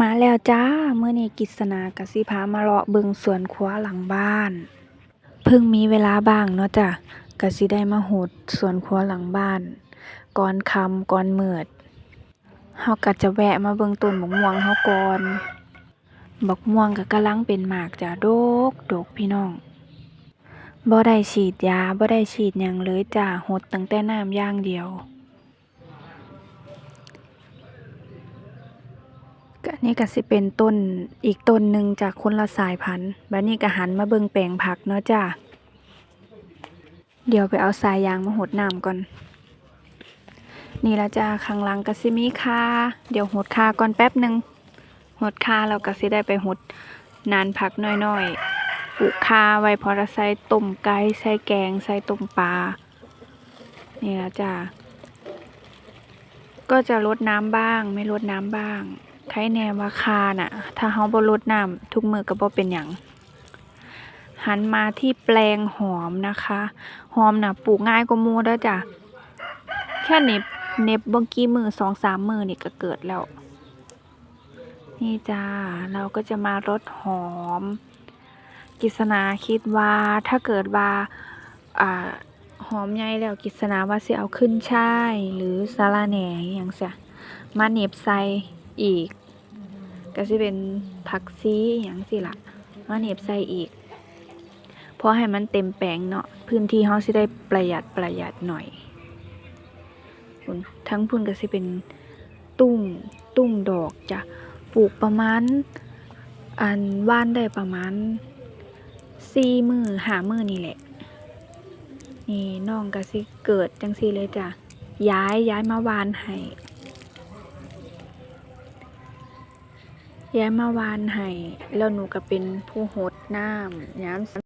มาแล้วจ้าเมื้อนี้กิษณากสิพามาเลาะเบิงสวนครัวหลังบ้าน เพิ่งมีเวลาบ้างเนาะจ้ะกสิได้มาโหดสวนครัวหลังบ้าน ก่อนคำก่อนมืดเฮาก็จะแวะมาเบิงต้นบักม่วงเฮาก่อนบักม่วงก็กำลังเป็นหมากจ้ะดกดกพี่น้องบ่ได้ฉีดยาบ่ได้ฉีดหยังเลยจ้ะรดตั้งแต่น้ำย่างเดียว ก็อันนี้ก็สิเป็นต้นอีกต้นหนึ่งจากคนละสายพันธุ์บัดนี้ก็หันมาเบิ่งแปลงผักเนาะจ้าเดี๋ยวไปเอาสายยางมาหดน้ำก่อน นี่ละจ้าข้างหลังก็สิมีคาเดี๋ยวหดคาก่อนแป๊บหนึ่งหดคาแล้วก็สิได้ไปหดนานผักน้อยๆปลูกคาไว้พอจะใส่ต้มไก่ใส่แกงใส่ต้มปลา นี่ละจ้าก็จะลดน้ำบ้างไม่ลดน้ำบ้าง ใครแนว่าคาน่ะ ถ้าเฮาบ่ลดน้ำทุกมือก็บ่เป็นหยังหันมาที่แปลงหอมนะคะ หอมน่ะปลูกง่ายกว่ามูเด้อจ้ะแค่เน็บเน็บบ่กี่มือ2-3มือนี่ก็เกิดแล้ว นี่จ้าเราก็จะมารดหอม กิษณาคิดว่าถ้าเกิดว่าอ่าหอมใหญ่แล้วกิษณาว่าสิเอาขึ้นช่ายหรือสะระแหน่อหยังซี้มาเน็บใส่ อีก ก็สิเป็นผักซีอหยังสิละมาเหน็บใส่อีกเพราะให้มันเต็มแปลงเนาะพื้นที่เฮาสิได้ประหยัดประหยัดหน่อยทั้งพุ่นก็สิเป็นตุ้งตุ้งดอกจะปลูกประมาณ อันว่านได้ประมาณสี่มือห้ามือนี่แหละ นี่น้องก็สิเกิดจังซี่เลยจ้ะย้ายย้ายมาวานให้ ย้ายมาวานให้แล้วหนูก็เป็นผู้โหดน้ำยาม